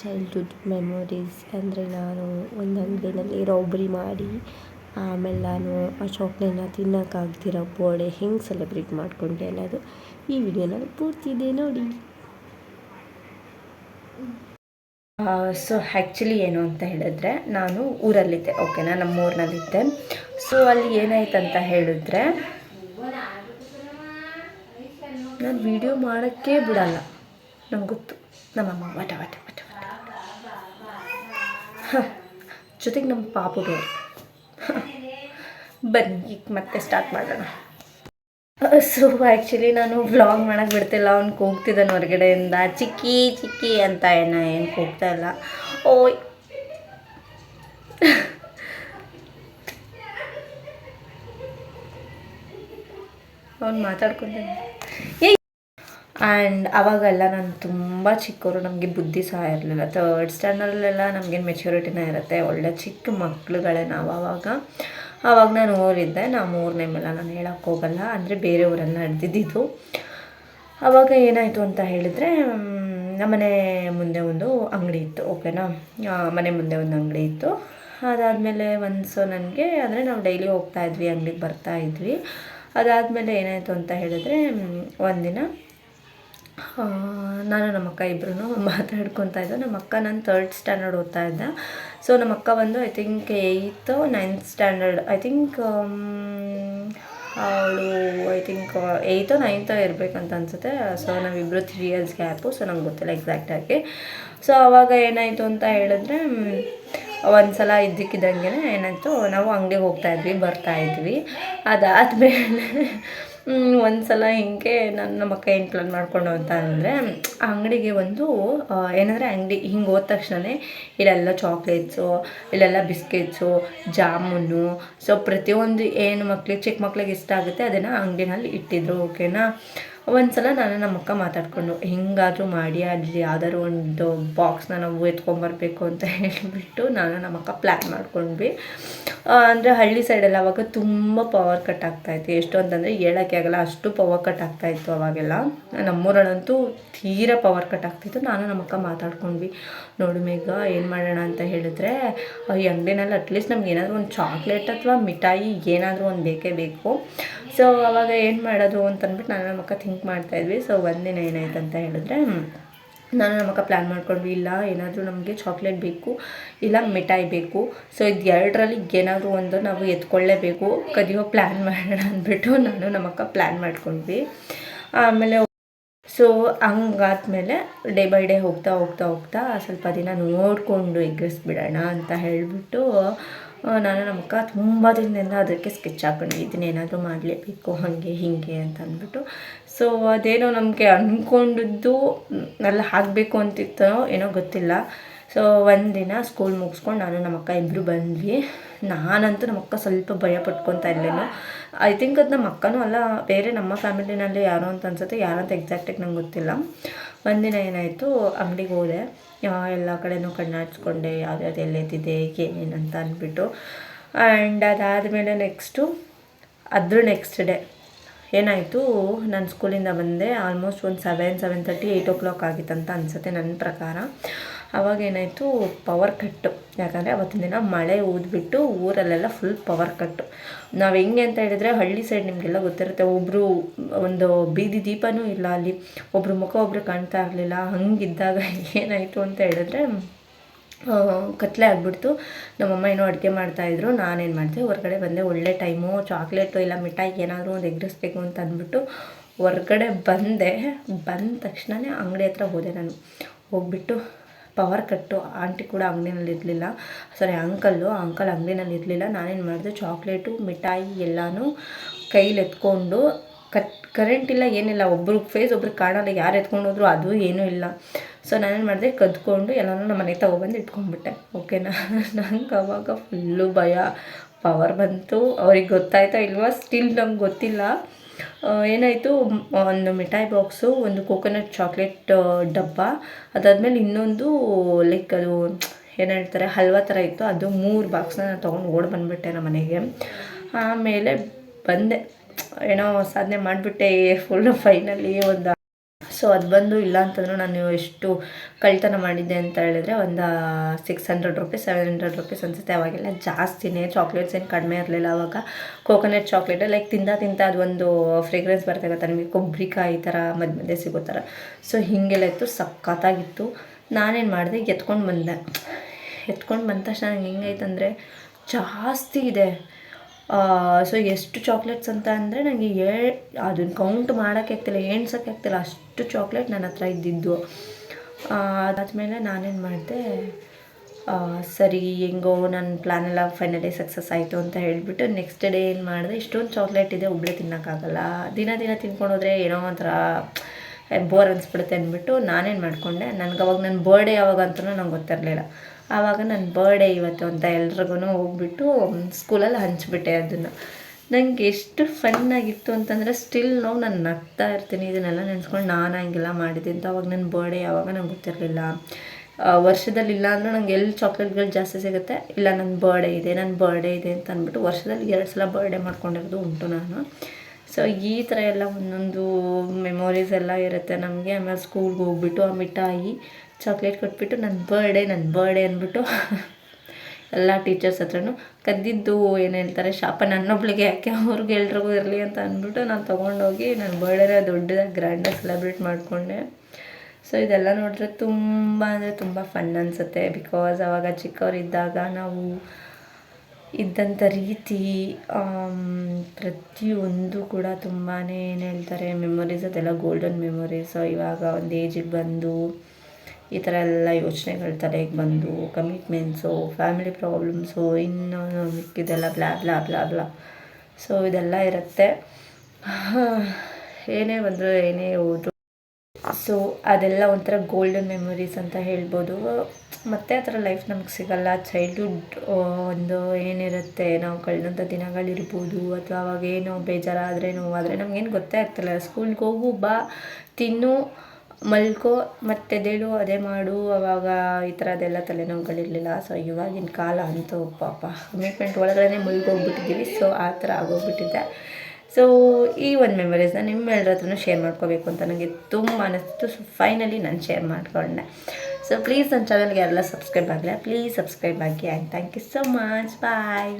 Childhood memories ಅಂದರೆ ನಾನು ಒಂದು ಅಂಗಡಿನಲ್ಲಿ ರಾಬ್ರಿ ಮಾಡಿ, ಆಮೇಲೆ ನಾನು ಆ ಚಾಕ್ಲೇಟ್ನ ತಿನ್ನೋಕ್ಕಾಗ್ದಿರೋ ಬರ್ಡೇ ಹೆಂಗೆ ಸೆಲೆಬ್ರೇಟ್ ಮಾಡಿಕೊಂಡೆ ಅನ್ನೋದು ಈ ವಿಡಿಯೋನಲ್ಲಿ ಪೂರ್ತಿ ಇದೆ ನೋಡಿ. ಸೊ ಆ್ಯಕ್ಚುಲಿ ಏನು ಅಂತ ಹೇಳಿದ್ರೆ ನಾನು ಊರಲ್ಲಿದ್ದೆ ಓಕೆನಾ ನಮ್ಮ ಊರಿನಲ್ಲಿದ್ದೆ ಸೊ ಅಲ್ಲಿ ಏನಾಯ್ತು ಅಂತ ಹೇಳಿದ್ರೆ, ನಾನು ವಿಡಿಯೋ ಮಾಡೋಕ್ಕೆ ಬಿಡಲ್ಲ, ನಂಗೆ ಗೊತ್ತು. ನಮ್ಮಮ್ಮ, ವಟ ವಟ. ಜೊತೆಗೆ ನಮ್ಮ ಪಾಪು ಬನ್ನಿ, ಮತ್ತೆ ಸ್ಟಾರ್ಟ್ ಮಾಡೋಣ. ಸೊ ಆ್ಯಕ್ಚುಲಿ ನಾನು ವ್ಲಾಗ್ ಮಾಡೋಕ್ಕೆ ಬಿಡ್ತಿಲ್ಲ, ಅವ್ನು ಕೂಗ್ತಿದ್ದಾನೆ ಹೊರಗಡೆಯಿಂದ. ಚಿಕ್ಕಿ ಚಿಕ್ಕಿ ಅಂತ ಏನು ಏನು ಕೂಗ್ತಾ ಇಲ್ಲ. ಓಯ್. ಅವ್ನು ಮಾತಾಡ್ಕೊಂತಾನೆ. ಆ್ಯಂಡ್ ಅವಾಗೆಲ್ಲ ನಾನು ತುಂಬ ಚಿಕ್ಕವರು, ನಮಗೆ ಬುದ್ಧಿ ಸಹ ಇರಲಿಲ್ಲ. ತರ್ಡ್ ಸ್ಟ್ಯಾಂಡರ್ಡಲ್ಲೆಲ್ಲ ನಮಗೇನು ಮೆಚ್ಯೂರಿಟಿನ ಇರುತ್ತೆ. ಒಳ್ಳೆ ಚಿಕ್ಕ ಮಕ್ಳುಗಳೇ ನಾವು ಆವಾಗ ಆವಾಗ ನಾನು ಊರಿದ್ದೆ ನಮ್ಮ ಮೂರನೇ ಮೇಲೆ ನಾನು ಹೇಳೋಕ್ಕೆ ಹೋಗಲ್ಲ. ಅಂದರೆ ಬೇರೆ ಊರಲ್ಲಿ ನಡೆದಿದ್ದು. ಆವಾಗ ಏನಾಯಿತು ಅಂತ ಹೇಳಿದರೆ ನಮ್ಮನೆ ಮುಂದೆ ಒಂದು ಅಂಗಡಿ ಇತ್ತು. ಓಕೆನಾ ಮನೆ ಮುಂದೆ ಒಂದು ಅಂಗಡಿ ಇತ್ತು. ಅದಾದಮೇಲೆ ಒನ್ಸು ನನಗೆ, ಅಂದರೆ ನಾವು ಡೈಲಿ ಹೋಗ್ತಾ ಇದ್ವಿ, ಅಂಗಡಿಗೆ ಬರ್ತಾ ಇದ್ವಿ. ಅದಾದಮೇಲೆ ಏನಾಯಿತು ಅಂತ ಹೇಳಿದ್ರೆ ಒಂದಿನ ನಾನು ನಮ್ಮ ಅಕ್ಕ ಇಬ್ಬರೂ ಮಾತಾಡ್ಕೊತಾ ಇದ್ದೆ. ನಮ್ಮ ಅಕ್ಕ ನಾನು ತರ್ಡ್ ಸ್ಟ್ಯಾಂಡರ್ಡ್ ಓದ್ತಾ ಇದ್ದೆ. ಸೊ ನಮ್ಮ ಅಕ್ಕ ಬಂದು ಐ ಥಿಂಕ್ ಏಯ್ತು ನೈನ್ತ್ ಸ್ಟ್ಯಾಂಡರ್ಡ್ ಐ ಥಿಂಕ್ ಅವಳು ಐ ಥಿಂಕ್ ಏಯ್ತೋ ನೈನ್ತೋ ಇರಬೇಕಂತ ಅನ್ಸುತ್ತೆ. ಸೊ ನಾವಿಬ್ಬರು ತ್ರೀ ಇಯರ್ಸ್ ಗ್ಯಾಪು ಸೊ ನಂಗೆ ಗೊತ್ತಿಲ್ಲ ಎಕ್ಸಾಕ್ಟಾಗಿ ಸೊ ಅವಾಗ ಏನಾಯಿತು ಅಂತ ಹೇಳಿದ್ರೆ ಒಂದು ಸಲ ಇದ್ದಕ್ಕಿದ್ದಂಗೆ ಏನಾಯಿತು, ನಾವು ಅಂಗಡಿಗೆ ಬರ್ತಾ ಇದ್ವಿ. ಅದಾದಮೇಲೆ ಒಂದು ಸಲ ಹಿಂಗೆ ನನ್ನ ಮಕ್ಕ ಏನು ಪ್ಲಾನ್ ಮಾಡ್ಕೊಂಡು ಅಂತ ಅಂದರೆ, ಅಂಗಡಿಗೆ ಒಂದು ಏನಂದರೆ ಅಂಗಡಿ ಹಿಂಗೆ ಹೋದ ತಕ್ಷಣವೇ ಇಲ್ಲೆಲ್ಲ ಚಾಕ್ಲೇಟ್ಸು ಇಲ್ಲೆಲ್ಲ ಬಿಸ್ಕೆಟ್ಸು ಜಾಮೂನು ಸೊ ಪ್ರತಿಯೊಂದು ಏನು ಮಕ್ಳಿಗೆ ಚಿಕ್ಕ ಮಕ್ಳಿಗೆ ಇಷ್ಟ ಆಗುತ್ತೆ ಅದನ್ನು ಅಂಗಡಿನಲ್ಲಿ ಇಟ್ಟಿದ್ರು ಓಕೆನಾ ಒಂದು ಸಲ ನಾನು ನಮ್ಮ ಅಕ್ಕ ಮಾತಾಡಿಕೊಂಡು, ಹೆಂಗಾದರೂ ಮಾಡಿ, ಅಲ್ಲಿ ಯಾವ್ದಾದ್ರು ಒಂದು ಬಾಕ್ಸ್ನ ನಾವು ಎತ್ಕೊಂಬರ್ಬೇಕು ಅಂತ ಹೇಳಿಬಿಟ್ಟು ನಾನು ನಮ್ಮ ಅಕ್ಕ ಪ್ಲ್ಯಾನ್ ಮಾಡ್ಕೊಂಡ್ವಿ. ಅಂದರೆ ಹಳ್ಳಿ ಸೈಡೆಲ್ಲ ಅವಾಗ ತುಂಬ ಪವರ್ ಕಟ್ ಆಗ್ತಾಯಿತ್ತು ಎಷ್ಟು ಅಂತಂದರೆ ಹೇಳೋಕ್ಕೆ ಆಗಲ್ಲ, ಅಷ್ಟು ಪವರ್ ಕಟ್ ಆಗ್ತಾಯಿತ್ತು ಅವಾಗೆಲ್ಲ. ನಮ್ಮೂರಲ್ಲಂತೂ ತೀರ ಪವರ್ ಕಟ್ ಆಗ್ತಿತ್ತು ನಾನು ನಮ್ಮ ಅಕ್ಕ ಮಾತಾಡ್ಕೊಂಡ್ವಿ, ನೋಡು ಮೇಘ, ಏನು ಮಾಡೋಣ ಅಂತ ಹೇಳಿದ್ರೆ ಈ ಅಂಗಡಿನಲ್ಲಿ ಅಟ್ಲೀಸ್ಟ್ ನಮ್ಗೆ ಏನಾದರೂ ಒಂದು ಚಾಕ್ಲೇಟ್ ಅಥವಾ ಮಿಠಾಯಿ ಏನಾದರೂ ಒಂದು ಬೇಕೇ ಬೇಕು. ಸೊ ಅವಾಗ ಏನು ಮಾಡೋದು ಅಂತಂದ್ಬಿಟ್ಟು ನಾನು ನಮ್ಮ ಅಕ್ಕ ಥಿಂಕ್ ಮಾಡ್ತಾಯಿದ್ವಿ ಸೊ ಒಂದಿನ ಏನಾಯ್ತು ಅಂತ ಹೇಳಿದ್ರೆ ನಾನು ನಮ್ಮ ಅಕ್ಕ ಪ್ಲ್ಯಾನ್ ಮಾಡ್ಕೊಂಡ್ವಿ, ಇಲ್ಲ, ಏನಾದರೂ ನಮಗೆ ಚಾಕ್ಲೇಟ್ ಬೇಕು, ಇಲ್ಲ ಮಿಠಾಯಿ ಬೇಕು. ಸೊ ಇದು ಎರಡರಲ್ಲಿ ಏನಾದರೂ ಒಂದು ನಾವು ಎತ್ಕೊಳ್ಳೇಬೇಕು, ಕದಿಯೋ ಪ್ಲ್ಯಾನ್ ಮಾಡೋಣ ಅಂದ್ಬಿಟ್ಟು ನಾನು ನಮ್ಮಕ್ಕ ಪ್ಲ್ಯಾನ್ ಮಾಡ್ಕೊಂಡ್ವಿ. ಆಮೇಲೆ ಸೊ ಹಂಗಾದ್ಮೇಲೆ ಡೇ ಬೈ ಡೇ ಹೋಗ್ತಾ ಹೋಗ್ತಾ ಹೋಗ್ತಾ ಸ್ವಲ್ಪ ದಿನ ನೋಡಿಕೊಂಡು ಎಗ್ಗಿಸ್ಬಿಡೋಣ ಅಂತ ಹೇಳಿಬಿಟ್ಟು ನಾನು ನಮ್ಮಕ್ಕ ತುಂಬ ದಿನದಿಂದ ಅದಕ್ಕೆ ಸ್ಕೆಚ್ ಹಾಕೊಂಡು ಇದನ್ನೇನಾದರೂ ಮಾಡಲೇಬೇಕು, ಹಾಗೆ, ಹೀಗೆ ಅಂತ ಅಂದ್ಬಿಟ್ಟು ಸೊ ಅದೇನೋ ನಮಗೆ ಅಂದ್ಕೊಂಡಿದ್ದು ಅಲ್ಲಿ ಆಗಬೇಕು ಅಂತಿತ್ತೋ ಏನೋ ಗೊತ್ತಿಲ್ಲ. ಸೊ ಒಂದಿನ ಸ್ಕೂಲ್ ಮುಗಿಸ್ಕೊಂಡು ನಾನು ನಮ್ಮ ಅಕ್ಕ ಇಬ್ಬರು ಬಂದ್ವಿ. ನಾನಂತೂ ನಮ್ಮ ಅಕ್ಕ ಸ್ವಲ್ಪ ಭಯ ಪಟ್ಕೊತಾ ಇರಲಿಲ್ಲ. ಐ ಥಿಂಕ್ ಅದು ನಮ್ಮ ಅಕ್ಕನೂ ಅಲ್ಲ, ಬೇರೆ ನಮ್ಮ ಫ್ಯಾಮಿಲಿನಲ್ಲಿ ಯಾರೋ ಅಂತ ಅನ್ಸುತ್ತೆ. ಯಾರಂತ ಎಕ್ಸಾಕ್ಟಾಗಿ ನಂಗೆ ಗೊತ್ತಿಲ್ಲ. ಒಂದಿನ ಏನಾಯಿತು, ಅಂಗಡಿಗೆ ಹೋದೆ. ಎಲ್ಲ ಕಡೆನೂ ಕಣ್ಣಾಡಿಸ್ಕೊಂಡೆ ಯಾವ್ಯಾವ್ದು ಎಲ್ಲೆದ್ದಿದೆ ಏನೇನು ಅಂತ ಅಂದ್ಬಿಟ್ಟು. ಆ್ಯಂಡ್ ಅದಾದಮೇಲೆ ನೆಕ್ಸ್ಟು ಅದ್ರ ನೆಕ್ಸ್ಟ್ ಡೇ ಏನಾಯಿತು? ನಾನು ಸ್ಕೂಲಿಂದ ಬಂದೆ. ಆಲ್ಮೋಸ್ಟ್ ಒಂದು seven seven thirty eight o'clock ಆಗಿತ್ತಂತ ಅನಿಸುತ್ತೆ ನನ್ನ ಪ್ರಕಾರ. ಅವಾಗ ಏನಾಯಿತು? ಪವರ್ ಕಟ್ಟು ಯಾಕಂದರೆ ಅವತ್ತಿನ ದಿನ ಮಳೆ ಊದ್ಬಿಟ್ಟು ಊರಲ್ಲೆಲ್ಲ ಫುಲ್ ಪವರ್ ಕಟ್ಟು ನಾವು ಹೆಂಗೆ ಅಂತ ಹೇಳಿದರೆ ಹಳ್ಳಿ ಸೈಡ್ ನಿಮಗೆಲ್ಲ ಗೊತ್ತಿರುತ್ತೆ. ಒಬ್ಬರು ಒಂದು ಬೀದಿ ದೀಪನೂ ಇಲ್ಲ ಅಲ್ಲಿ. ಒಬ್ರ ಮುಖ ಒಬ್ರು ಕಾಣ್ತಾ ಇರಲಿಲ್ಲ. ಹಂಗಿದ್ದಾಗ ಏನಾಯಿತು ಅಂತ ಹೇಳಿದ್ರೆ ಆ, ಕತ್ಲೆ ಆಗಿಬಿಡ್ತು. ನಮ್ಮಮ್ಮ ಏನೋ ಅಡುಗೆ ಮಾಡ್ತಾಯಿದ್ರು ನಾನೇನು ಮಾಡಿದೆ ಹೊರಗಡೆ ಬಂದೆ. ಒಳ್ಳೆ ಟೈಮು ಚಾಕ್ಲೇಟು ಇಲ್ಲ ಮಿಠಾಯಿ ಏನಾದರೂ ಒಂದು ಎಗ್ರಿಸ್ಬೇಕು ಅಂತ ಅಂದ್ಬಿಟ್ಟು ಹೊರಗಡೆ ಬಂದೆ. ಬಂದ ತಕ್ಷಣವೇ ಅಂಗಡಿ ಹತ್ರ ಹೋದೆ ನಾನು. ಹೋಗ್ಬಿಟ್ಟು ಪವರ್ ಕಟ್ಟು. ಆಂಟಿ ಕೂಡ ಅಂಗಡಿನಲ್ಲಿ ಇರಲಿಲ್ಲ. ಸಾರಿ ಅಂಕಲ್ಲು ಅಂಕಲ್ ಅಂಗಡಿನಲ್ಲಿ ಇರಲಿಲ್ಲ. ನಾನೇನು ಮಾಡಿದೆ ಚಾಕ್ಲೇಟು ಮಿಠಾಯಿ ಎಲ್ಲನೂ ಕೈಲಿ ಎತ್ಕೊಂಡು ಕತ್ ಕರೆಂಟ್ ಇಲ್ಲ ಏನಿಲ್ಲ. ಒಬ್ರಿಗೆ ಫೇಸ್ ಒಬ್ರಿಗೆ ಕಾಣಲ್ಲ. ಯಾರು ಎತ್ಕೊಂಡು ಹೋದ್ರು ಅದು ಏನೂ ಇಲ್ಲ. ಸೊ ನಾನೇನು ಮಾಡಿದೆ? ಕದ್ಕೊಂಡು ಎಲ್ಲನೂ ನಮ್ಮ ಮನೆಗೆ ತೊಗೊಬಂದು ಇಟ್ಕೊಂಡ್ಬಿಟ್ಟೆ ಓಕೆನಾ ನಂಗೆ ಅವಾಗ ಫುಲ್ಲು ಭಯ. ಪವರ್ ಬಂತು. ಅವ್ರಿಗೆ ಗೊತ್ತಾಯ್ತಾ ಇಲ್ವಾ? ಸ್ಟಿಲ್ ನಂಗೆ ಗೊತ್ತಿಲ್ಲ. ಏನಾಯಿತು? ಒಂದು ಮಿಠಾಯಿ ಬಾಕ್ಸು ಒಂದು ಕೋಕೋನಟ್ ಚಾಕ್ಲೇಟ್ ಡಬ್ಬ. ಅದಾದಮೇಲೆ ಇನ್ನೊಂದು ಲೈಕ್ ಅದು ಏನು ಹೇಳ್ತಾರೆ? ಹಲ್ವಾ ಥರ ಇತ್ತು. ಅದು ಮೂರು ಬಾಕ್ಸ್ನ ನಾನು ತೊಗೊಂಡು ಓಡಿ ಬಂದುಬಿಟ್ಟೆ ನಮ್ಮ ಮನೆಗೆ. ಆಮೇಲೆ ಬಂದೆ. ಏನೋ ಸಾಧನೆ ಮಾಡಿಬಿಟ್ಟೆ. ಫುಲ್ಲು ಫೈನಲಿ ಒಂದು ಸೊ ಅದು ಬಂದು ಇಲ್ಲ ಅಂತಂದ್ರೂ ನಾನು ಎಷ್ಟು ಕಳ್ತನ ಮಾಡಿದ್ದೆ ಅಂತ ಹೇಳಿದ್ರೆ ಒಂದು six hundred rupees seven hundred rupees ಅನಿಸುತ್ತೆ. ಅವಾಗೆಲ್ಲ ಜಾಸ್ತಿನೇ ಚಾಕ್ಲೇಟ್ಸ್ ಏನು ಕಡಿಮೆ ಇರಲಿಲ್ಲ ಅವಾಗ. ಕೋಕೋನಟ್ ಚಾಕ್ಲೇಟ್ ಲೈಕ್ ತಿಂದ ತಿಂತ ಅದೊಂದು ಫ್ರೇಗ್ರೆನ್ಸ್ ಬರ್ತಾ ಇರುತ್ತೆ ನಿಮಗೆ ಕೊಬ್ಬರಿಕಾಯಿ ಥರ ಮಧ್ಯ ಮಧ್ಯೆ ಸಿಗೋ ಥರ ಸೊ ಹೀಗೆಲ್ಲ ಇತ್ತು, ಸಖತ್ತಾಗಿತ್ತು. ನಾನೇನು ಮಾಡಿದೆ, ಎತ್ಕೊಂಡು ಬಂದೆ. ಎತ್ಕೊಂಡು ಬಂದ ತಕ್ಷಣ ನಂಗೆ ಹೆಂಗೈತಂದರೆ ಜಾಸ್ತಿ ಇದೆ. ಸೊ ಎಷ್ಟು ಚಾಕ್ಲೇಟ್ಸ್ ಅಂತ ಅಂದರೆ ನನಗೆ ಏ ಅದನ್ನು ಕೌಂಟ್ ಮಾಡೋಕ್ಕೆ ಆಗ್ತಿಲ್ಲ ಎಣ್ಸೋಕ್ಕೆ ಆಗ್ತಿಲ್ಲ, ಅಷ್ಟು ಚಾಕ್ಲೇಟ್ ನನ್ನ ಹತ್ರ ಇದ್ದಿದ್ದು. ಅದಾದಮೇಲೆ ನಾನೇನು ಮಾಡಿದೆ ಸರಿ, ಹೆಂಗೋ ನನ್ನ ಪ್ಲ್ಯಾನ್ ಎಲ್ಲ ಫೈನಲಿ ಸಕ್ಸಸ್ ಆಯಿತು ಅಂತ ಹೇಳಿಬಿಟ್ಟು ನೆಕ್ಸ್ಟ್ ಡೇ ಏನು ಮಾಡಿದೆ, ಇಷ್ಟೊಂದು ಚಾಕ್ಲೇಟ್ ಇದೆ ಒಬ್ಬಳೇ ತಿನ್ನೋಕ್ಕಾಗಲ್ಲ ದಿನ ದಿನ ತಿನ್ಕೊಂಡು ಹೋದರೆ ಏನೋ ಒಂಥರ ಬೋರ್ ಅನಿಸ್ಬಿಡುತ್ತೆ ಅಂದ್ಬಿಟ್ಟು ನಾನೇನು ಮಾಡಿಕೊಂಡೆ ನನಗೆ ಅವಾಗ ನನ್ನ ಬರ್ಡೇ ಯಾವಾಗ ಅಂತಲೂ ನಂಗೆ ಗೊತ್ತಿರಲಿಲ್ಲ. ಆವಾಗ ನನ್ನ ಬರ್ಡೇ ಇವತ್ತು ಅಂತ ಎಲ್ರಿಗೂ ಹೋಗ್ಬಿಟ್ಟು ಸ್ಕೂಲಲ್ಲಿ ಹಂಚಿಬಿಟ್ಟೆ ಅದನ್ನು. ನನಗೆ ಎಷ್ಟು ಫನ್ ಆಗಿತ್ತು ಅಂತಂದರೆ ಸ್ಟಿಲ್ ನೋವು ನಾನು ನಗ್ತಾ ಇರ್ತೀನಿ, ಇದನ್ನೆಲ್ಲ ನೆನೆಸ್ಕೊಂಡು ನಾನು ಹಂಗೆಲ್ಲ ಮಾಡಿದ್ದೆ ಅಂತ. ಅವಾಗ ನನ್ನ ಬರ್ಡೇ ಯಾವಾಗ ನಂಗೆ ಗೊತ್ತಿರಲಿಲ್ಲ. ವರ್ಷದಲ್ಲಿ ಇಲ್ಲ ಅಂದರೂ ನಂಗೆ ಎಲ್ಲಿ ಚಾಕ್ಲೇಟ್ಗಳು ಜಾಸ್ತಿ ಸಿಗುತ್ತೆ, ಇಲ್ಲ ನನ್ನ ಬರ್ಡೇ ಇದೆ ನನ್ನ ಬರ್ಡೇ ಇದೆ ಅಂತ ಅಂದ್ಬಿಟ್ಟು ವರ್ಷದಲ್ಲಿ ಎರಡು ಸಲ ಬರ್ಡೇ ಮಾಡ್ಕೊಂಡಿರೋದು ಉಂಟು ನಾನು. ಸೊ ಈ ಥರ ಎಲ್ಲ ಒಂದೊಂದು ಮೆಮೊರೀಸ್ ಎಲ್ಲ ಇರುತ್ತೆ ನಮಗೆ. ಆಮೇಲೆ ಸ್ಕೂಲ್ಗೆ ಹೋಗ್ಬಿಟ್ಟು ಆ ಮಿಠಾಯಿ ಚಾಕ್ಲೇಟ್ ಕೊಟ್ಬಿಟ್ಟು ನನ್ನ ಬರ್ಡೇ ನನ್ನ ಬರ್ಡೇ ಅಂದ್ಬಿಟ್ಟು ಎಲ್ಲ ಟೀಚರ್ಸ್ ಹತ್ರನೂ ಕದ್ದಿದ್ದು ಏನು ಹೇಳ್ತಾರೆ, ಶಾಪ ನನ್ನೊಬ್ಳಿಗೆ, ಯಾಕೆ ಅವ್ರಿಗೆ ಎಲ್ರಿಗೂ ಇರಲಿ ಅಂತ ಅಂದ್ಬಿಟ್ಟು ನಾನು ತೊಗೊಂಡೋಗಿ ನನ್ನ ಬರ್ಡೇನ ದೊಡ್ಡದಾಗಿ ಗ್ರ್ಯಾಂಡಾಗಿ ಸೆಲೆಬ್ರೇಟ್ ಮಾಡಿಕೊಂಡೆ. ಸೊ ಇದೆಲ್ಲ ನೋಡಿದ್ರೆ ತುಂಬ ಅಂದರೆ ತುಂಬ ಫನ್ ಅನಿಸುತ್ತೆ ಬಿಕಾಸ್ ಆವಾಗ ಚಿಕ್ಕವರಿದ್ದಾಗ ನಾವು ಇದ್ದಂಥ ರೀತಿ ಪ್ರತಿಯೊಂದು ಕೂಡ ತುಂಬಾ ಏನು ಹೇಳ್ತಾರೆ ಮೆಮೊರೀಸ್ ಅದೆಲ್ಲ ಗೋಲ್ಡನ್ ಮೆಮೊರೀಸ್ ಇವಾಗ ಒಂದು ಏಜಿಗೆ ಬಂದು ಈ ಥರ ಎಲ್ಲ ಯೋಚನೆಗಳು ತಲೆಗೆ ಬಂದು ಕಮಿಟ್ಮೆಂಟ್ಸು ಫ್ಯಾಮಿಲಿ ಪ್ರಾಬ್ಲಮ್ಸು ಇನ್ನೂ ಮಿಕ್ಕಿದೆಲ್ಲ blah blah blah blah so ಇದೆಲ್ಲ ಇರುತ್ತೆ. ಏನೇ ಬಂದರೂ ಏನೇ ಹೋದ್ರು ಸೊ ಅದೆಲ್ಲ ಒಂಥರ ಗೋಲ್ಡನ್ ಮೆಮೊರೀಸ್ ಅಂತ ಹೇಳ್ಬೋದು. ಮತ್ತೆ ಆ ಥರ ಲೈಫ್ ನಮ್ಗೆ ಸಿಗಲ್ಲ. ಚೈಲ್ಡ್ಹುಡ್ ಒಂದು ಏನಿರುತ್ತೆ, ನಾವು ಕಳೆದಂಥ ದಿನಗಳಿರ್ಬೋದು, ಅಥವಾ ಅವಾಗ ಏನೋ ಬೇಜಾರಾದರೆ ನೋವಾದರೆ ನಮಗೇನು ಗೊತ್ತೇ ಆಗ್ತಿಲ್ಲ. ಸ್ಕೂಲ್ಗೆ ಹೋಗು, ಬಾ, ತಿನ್ನು ಮಲ್ಕೋ, ಮತ್ತೆ ದೇಳು ಅದೇ ಮಾಡು, ಅವಾಗ ಈ ಥರದ್ದೆಲ್ಲ ತಲೆನೋವುಗಳಿರಲಿಲ್ಲ. ಸೊ ಇವಾಗಿನ ಕಾಲ ಅಂತೂ ಪಾಪ. ಕಮಿಟ್ಮೆಂಟ್ ಒಳಗಡೆ ಮುಳುಗೋಗ್ಬಿಟ್ಟಿದ್ದೀವಿ. ಸೊ ಆ ಥರ ಆಗೋಗ್ಬಿಟ್ಟಿದ್ದೆ ಸೊ ಈ ಒಂದು ಮೆಮೊರೀಸ್ನ ನಿಮ್ಮೆಲ್ಲರ ಹತ್ರನೂ ಶೇರ್ ಮಾಡ್ಕೋಬೇಕು ಅಂತ ನನಗೆ ತುಂಬ ಅನಿಸ್ತು ಸೊ ಫೈನಲಿ ನಾನು ಶೇರ್ ಮಾಡ್ಕೊಂಡೆ. ಸೊ ಪ್ಲೀಸ್ ನನ್ನ ಚಾನಲ್ಗೆ ಎಲ್ಲ ಸಬ್ಸ್ಕ್ರೈಬ್ ಆಗಲ್ಲ ಪ್ಲೀಸ್ ಸಬ್ಸ್ಕ್ರೈಬ್ ಆಗಿ and thank you so much bye